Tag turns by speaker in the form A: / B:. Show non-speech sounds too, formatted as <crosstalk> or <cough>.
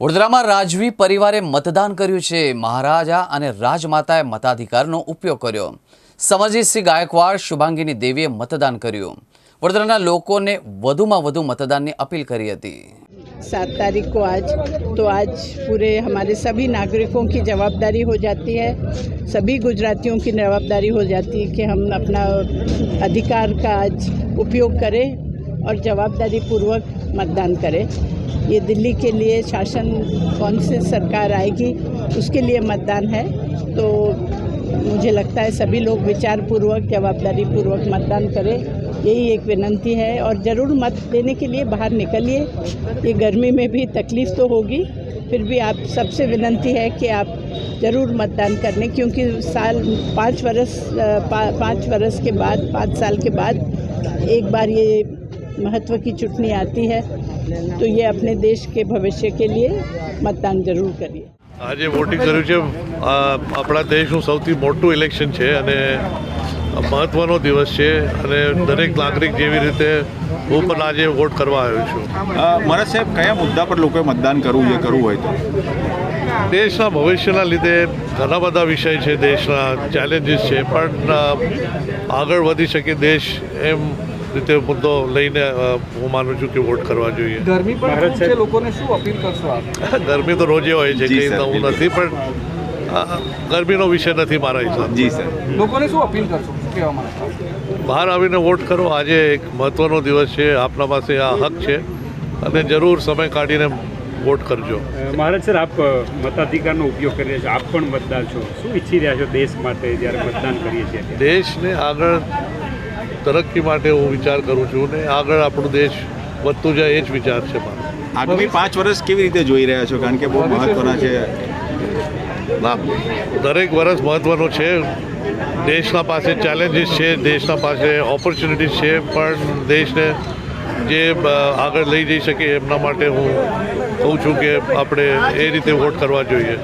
A: વડોદરામાં રાજવી પરિવારે મતદાન કર્યું છે મહારાજા અને રાજમાતાએ મતાધિકારનો ઉપયોગ કર્યો સમરજીતસિંહ ગાયકવાડ શુભાંગીની દેવીએ મતદાન કર્યું વડોદરાના લોકોને વધુમાં વધુ મતદાનની અપીલ કરી હતી
B: सात तारीख को आज तो आज पूरे हमारे सभी नागरिकों की जवाबदारी हो जाती है सभी गुजरातियों की जवाबदारी हो जाती है कि हम अपना अधिकार का आज उपयोग करें और जवाबदारी पूर्वक मतदान करें ये दिल्ली के लिए शासन कौन सी सरकार आएगी, उसके लिए मतदान है। तो मुझे लगता है सभी लोग विचार पूर्वक जवाबदारी पूर्वक मतदान करें, यही एक विनंती है। और ज़रूर मत देने के लिए बाहर निकलिए। ये गर्मी में भी तकलीफ़ तो होगी, फिर भी आप, सबसे विनंती है कि आप ज़रूर मतदान करने, क्योंकि साल, पाँच वर्ष पाँच वर्ष के बाद, पाँच साल के बाद एक बार ये महत्व की चुटनी आती है तो ये अपने देश के भविष्य के लिए मतदान ज़रूर करिए
C: આજે વોટિંગ કર્યું છે આ આપણા દેશનું સૌથી મોટું ઇલેક્શન છે અને મહત્ત્વનો દિવસ છે અને દરેક નાગરિક જેવી રીતે હું પણ આજે વોટ કરવા આવ્યો છું
D: અ, મહારાજ સાહેબ કયા મુદ્દા પર લોકોએ મતદાન કરવું છે કરવું હોય તો
C: દેશના ભવિષ્યના લીધે ઘણા બધા વિષય છે દેશના ચેલેન્જીસ છે પણ અ, આગળ વધી શકે દેશ એમ રીતે મુદ્દો લઈને હું માનું છું કે વોટ કરવા જોઈએ.
E: ગરમી પણ છે લોકોને શું અપીલ કરશો આપ? <laughs>
C: ગરમી તો રોજે હોય છે કંઈ નવું નથી પણ ગરમીનો વિષય નથી મારા હિસાબ.
D: જી સર
E: લોકોને શું અપીલ કરશો? શું કહેવા
C: બહાર આવીને વોટ કરો આજે એક મહત્ત્વનો દિવસ છે આપના પાસે આ હક છે અને જરૂર સમય કાઢીને વોટ કરજો.
F: મહારાજ સર આપ મતાધિકારનો ઉપયોગ કરી રહ્યા છો આપ પણ મતદાર છો. શું ઈચ્છી રહ્યા છો દેશ માટે જ્યારે મતદાન કરીએ છીએ
C: દેશને આગળ તરક્કી માટે હું વિચાર કરું છું ને આગળ આપણું દેશ વધતું જાય એ જ વિચાર છે મારો.
D: આગામી પાંચ વર્ષ કેવી રીતે જોઈ રહ્યા છો? કારણ કે બહુ મહત્વના છે?
C: ના દરેક વર્ષ મહત્વનો છે. દેશના પાસે ચેલેન્જીસ છે દેશના પાસે ઓપોર્ચ્યુનિટીઝ છે પણ દેશને જે આગળ લઈ જઈ શકે એમના માટે હું કહું છું કે આપણે એ રીતે વોટ કરવા જોઈએ.